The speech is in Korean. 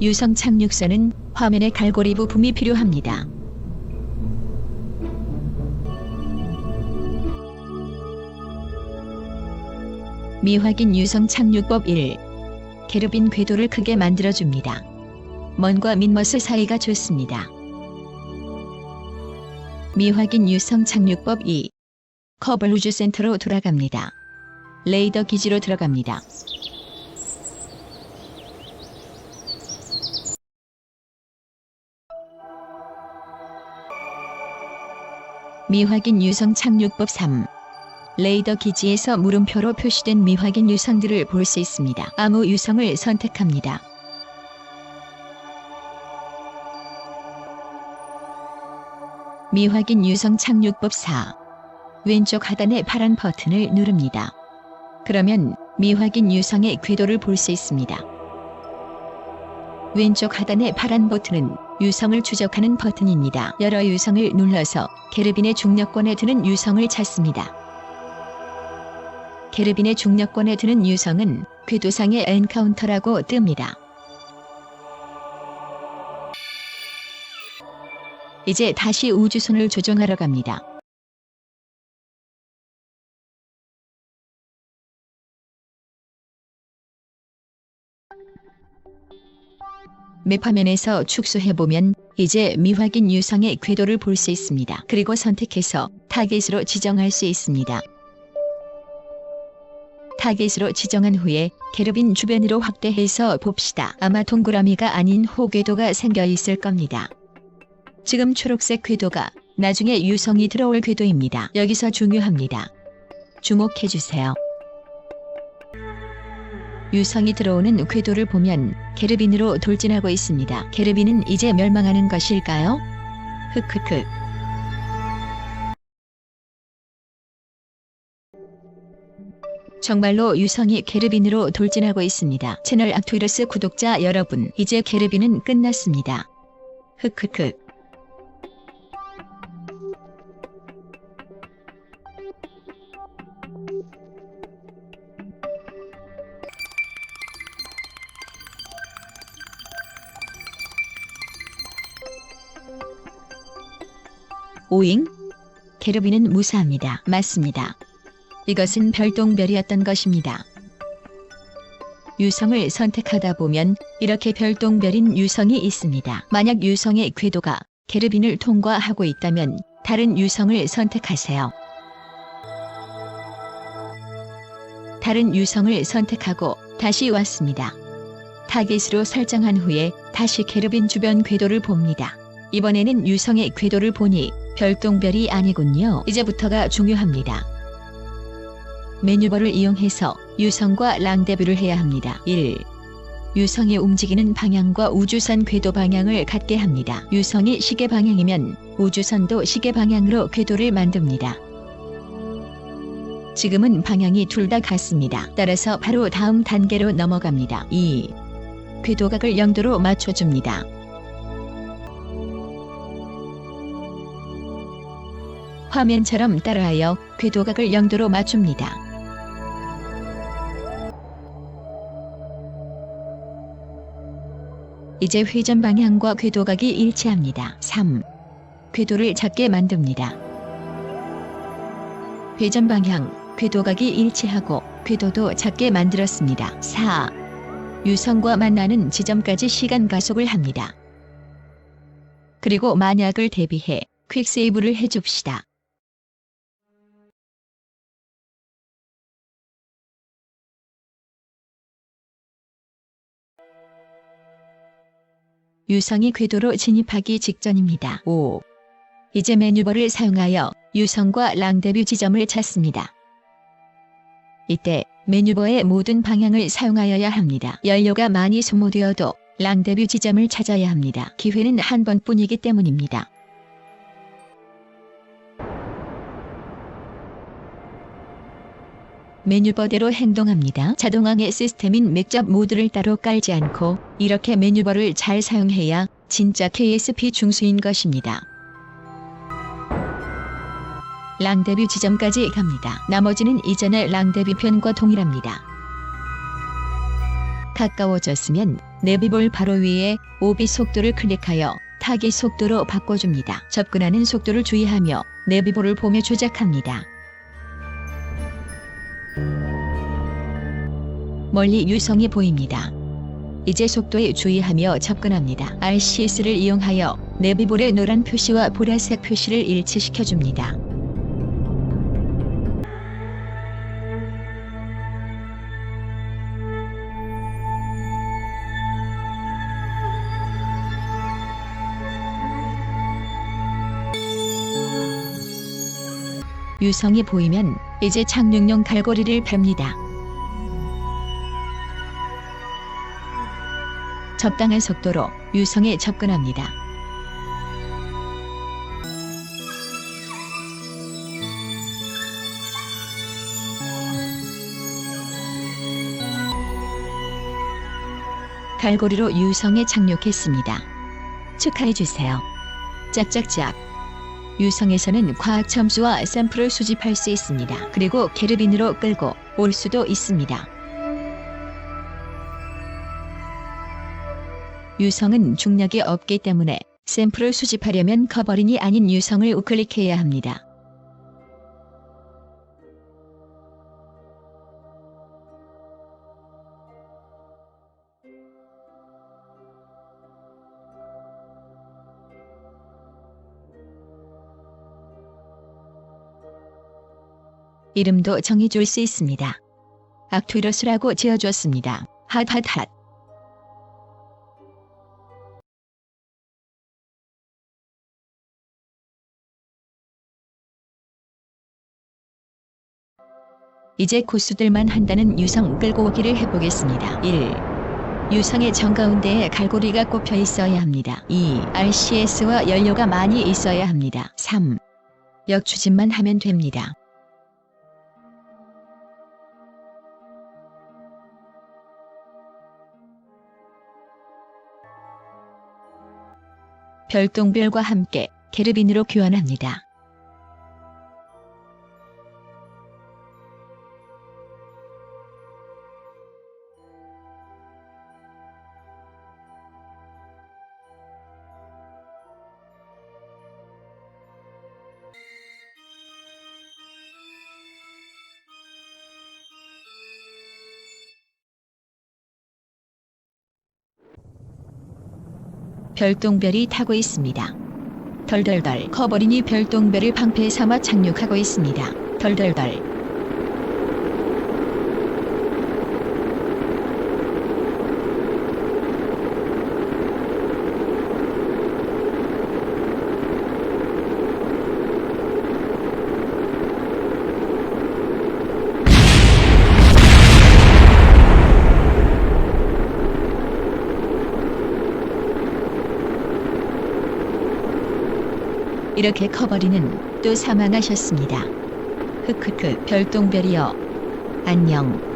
유성 착륙선은 화면의 갈고리 부품이 필요합니다. 미확인 유성 착륙법 1. 게르빈 궤도를 크게 만들어줍니다. 먼과 민머스 사이가 좋습니다. 미확인 유성 착륙법 2. 커벌 우주 센터로 돌아갑니다. 레이더 기지로 들어갑니다. 미확인 유성 착륙법 3. 레이더 기지에서 물음표로 표시된 미확인 유성들을 볼 수 있습니다. 아무 유성을 선택합니다. 미확인 유성 착륙법 4. 왼쪽 하단의 파란 버튼을 누릅니다. 그러면 미확인 유성의 궤도를 볼 수 있습니다. 왼쪽 하단의 파란 버튼은 유성을 추적하는 버튼입니다. 여러 유성을 눌러서 게르빈의 중력권에 드는 유성을 찾습니다. 게르빈의 중력권에 드는 유성은 궤도상의 엔카운터라고 뜹니다. 이제 다시 우주선을 조종하러 갑니다. 맵 화면에서 축소해보면 이제 미확인 유성의 궤도를 볼 수 있습니다. 그리고 선택해서 타겟으로 지정할 수 있습니다. 타겟으로 지정한 후에 게르빈 주변으로 확대해서 봅시다. 아마 동그라미가 아닌 호궤도가 생겨 있을 겁니다. 지금 초록색 궤도가 나중에 유성이 들어올 궤도입니다. 여기서 중요합니다. 주목해주세요. 유성이 들어오는 궤도를 보면 게르빈으로 돌진하고 있습니다. 게르빈은 이제 멸망하는 것일까요? 흑흑흑. 정말로 유성이 게르빈으로 돌진하고 있습니다. 채널 악투이러스 구독자 여러분, 이제 게르빈은 끝났습니다. 흑흑흑. 오잉? 게르빈은 무사합니다. 맞습니다. 이것은 별똥별이었던 것입니다. 유성을 선택하다 보면 이렇게 별똥별인 유성이 있습니다. 만약 유성의 궤도가 게르빈을 통과하고 있다면 다른 유성을 선택하세요. 다른 유성을 선택하고 다시 왔습니다. 타겟으로 설정한 후에 다시 게르빈 주변 궤도를 봅니다. 이번에는 유성의 궤도를 보니 별똥별이 아니군요. 이제부터가 중요합니다. 메뉴버를 이용해서 유성과 랑데뷰를 해야 합니다. 1. 유성이 움직이는 방향과 우주선 궤도 방향을 같게 합니다. 유성이 시계 방향이면 우주선도 시계 방향으로 궤도를 만듭니다. 지금은 방향이 둘 다 같습니다. 따라서 바로 다음 단계로 넘어갑니다. 2. 궤도각을 0도로 맞춰줍니다. 화면처럼 따라하여 궤도각을 0도로 맞춥니다. 이제 회전 방향과 궤도각이 일치합니다. 3. 궤도를 작게 만듭니다. 회전 방향, 궤도각이 일치하고 궤도도 작게 만들었습니다. 4. 유성과 만나는 지점까지 시간 가속을 합니다. 그리고 만약을 대비해 퀵세이브를 해줍시다. 유성이 궤도로 진입하기 직전입니다. 5. 이제 메뉴버를 사용하여 유성과 랑데뷰 지점을 찾습니다. 이때 메뉴버의 모든 방향을 사용하여야 합니다. 연료가 많이 소모되어도 랑데뷰 지점을 찾아야 합니다. 기회는 한 번뿐이기 때문입니다. 메뉴버대로 행동합니다. 자동항해 시스템인 맥잡 모드를 따로 깔지 않고 이렇게 메뉴버를 잘 사용해야 진짜 KSP 중수인 것입니다. 랑데뷰 지점까지 갑니다. 나머지는 이전의 랑데뷰 편과 동일합니다. 가까워졌으면 내비볼 바로 위에 오비 속도를 클릭하여 타기 속도로 바꿔줍니다. 접근하는 속도를 주의하며 내비볼을 보며 조작합니다. 멀리 유성이 보입니다. 이제 속도에 주의하며 접근합니다. RCS를 이용하여 내비볼의 노란 표시와 보라색 표시를 일치시켜 줍니다. 유성이 보이면 이제 착륙용 갈고리를 팹니다. 적당한 속도로 유성에 접근합니다. 갈고리로 유성에 착륙했습니다. 축하해 주세요. 짝짝짝. 유성에서는 과학 점수와 샘플을 수집할 수 있습니다. 그리고 게르빈으로 끌고 올 수도 있습니다. 유성은 중력이 없기 때문에 샘플을 수집하려면 커버린이 아닌 유성을 우클릭해야 합니다. 이름도 정해줄 수 있습니다. 악투이러스라고 지어줬습니다. 핫핫핫. 이제 고수들만 한다는 유성 끌고 오기를 해보겠습니다. 1. 유성의 정 가운데에 갈고리가 꼽혀 있어야 합니다. 2. RCS와 연료가 많이 있어야 합니다. 3. 역추진만 하면 됩니다. 별똥별과 함께 게르빈으로 교환합니다. 별똥별이 타고 있습니다. 덜덜덜 커버린이 별똥별을 방패 삼아 착륙하고 있습니다. 덜덜덜 이렇게 커버리는 또 사망하셨습니다. 흑흑흑 별똥별이여 안녕.